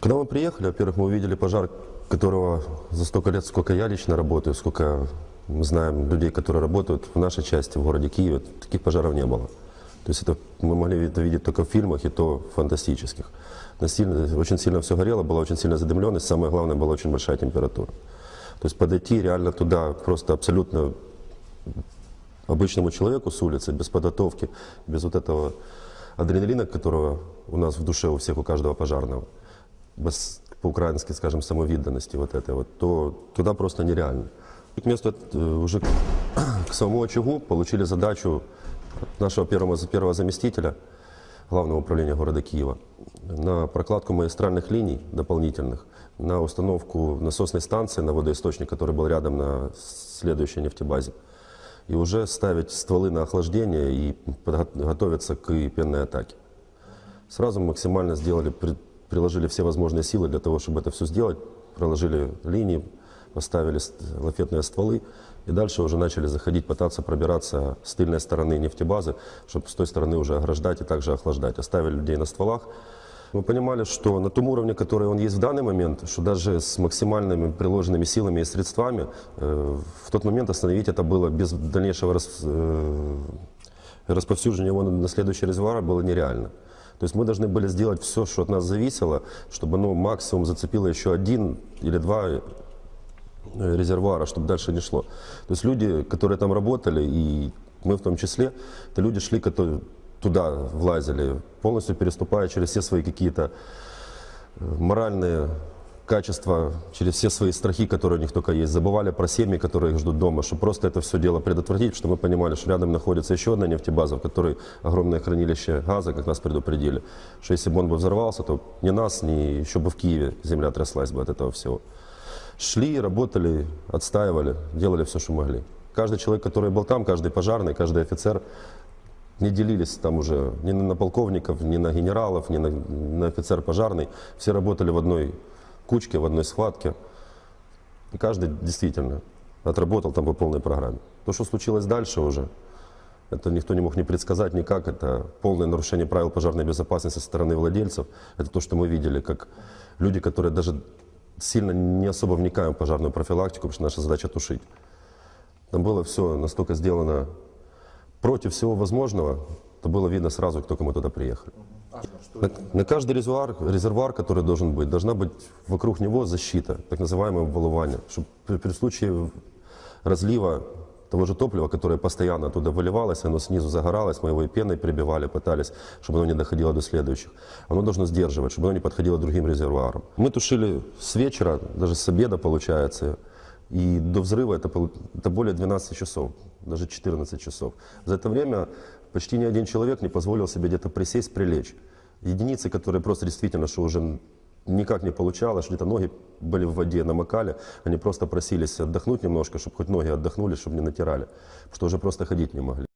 Когда мы приехали, во-первых, мы увидели пожар, которого за столько лет, сколько я лично работаю, сколько мы знаем людей, которые работают в нашей части, в городе Киеве, таких пожаров не было. То есть это мы могли это видеть только в фильмах и то фантастических. Насильно, очень сильно все горело, была очень сильная задымленность, самое главное, была очень большая температура. То есть подойти реально туда просто абсолютно обычному человеку с улицы, без подготовки, без вот этого адреналина, которого у нас в душе у всех, у каждого пожарного, по-украински, скажем, самовидданности вот этой вот, то туда просто нереально. К месту э, уже к, самому очагу получили задачу нашего первого, первого заместителя Главного управления города Киева на прокладку магистральных линий дополнительных, на установку насосной станции на водоисточник, который был рядом на следующей нефтебазе и уже ставить стволы на охлаждение и готовиться к пенной атаке. Сразу максимально сделали, приложили все возможные силы для того, чтобы это все сделать, проложили линии, поставили ст- лафетные стволы и дальше уже начали заходить, пытаться пробираться с тыльной стороны нефтебазы, чтобы с той стороны уже ограждать и также охлаждать. Оставили людей на стволах. Мы понимали, что на том уровне, который он есть в данный момент, что даже с максимальными приложенными силами и средствами, э, в тот момент остановить это было без дальнейшего рас- э, расповсюжения его на следующий резервуар было нереально. То есть мы должны были сделать все, что от нас зависело, чтобы оно максимум зацепило еще один или два э, резервуара, чтобы дальше не шло. То есть люди, которые там работали, и мы в том числе, это люди шли, которые туда влазили, полностью переступая через все свои какие-то э, моральные качества, через все свои страхи, которые у них только есть. Забывали про семьи, которые их ждут дома, чтобы просто это все дело предотвратить, чтобы мы понимали, что рядом находится еще одна нефтебаза, в которой огромное хранилище газа, как нас предупредили, что если бы он бы взорвался, то ни нас, ни еще бы в Киеве земля тряслась бы от этого всего. Шли, работали, отстаивали, делали все, что могли. Каждый человек, который был там, каждый пожарный, каждый офицер не делились там уже ни на полковников, ни на генералов, ни на, на офицер пожарный. Все работали в одной кучке, в одной схватке. И каждый действительно отработал там по полной программе. То, что случилось дальше уже, это никто не мог не предсказать никак. Это полное нарушение правил пожарной безопасности со стороны владельцев. Это то, что мы видели, как люди, которые даже сильно не особо вникаем в пожарную профилактику, потому что наша задача тушить. Там было все настолько сделано против всего возможного, то было видно сразу, как только мы туда приехали. На, каждый резервуар, резервуар, который должен быть, должна быть вокруг него защита, так называемое обвалывание, чтобы при, при случае разлива того же топлива, которое постоянно оттуда выливалось, оно снизу загоралось, мы его и пеной прибивали, пытались, чтобы оно не доходило до следующих. Оно должно сдерживать, чтобы оно не подходило другим резервуарам. Мы тушили с вечера, даже с обеда получается, и до взрыва это, это более 12 часов, даже 14 часов. За это время почти ни один человек не позволил себе где-то присесть, прилечь. Единицы, которые просто действительно, что уже никак не получалось, где-то ноги были в воде, намокали, они просто просились отдохнуть немножко, чтобы хоть ноги отдохнули, чтобы не натирали, что уже просто ходить не могли.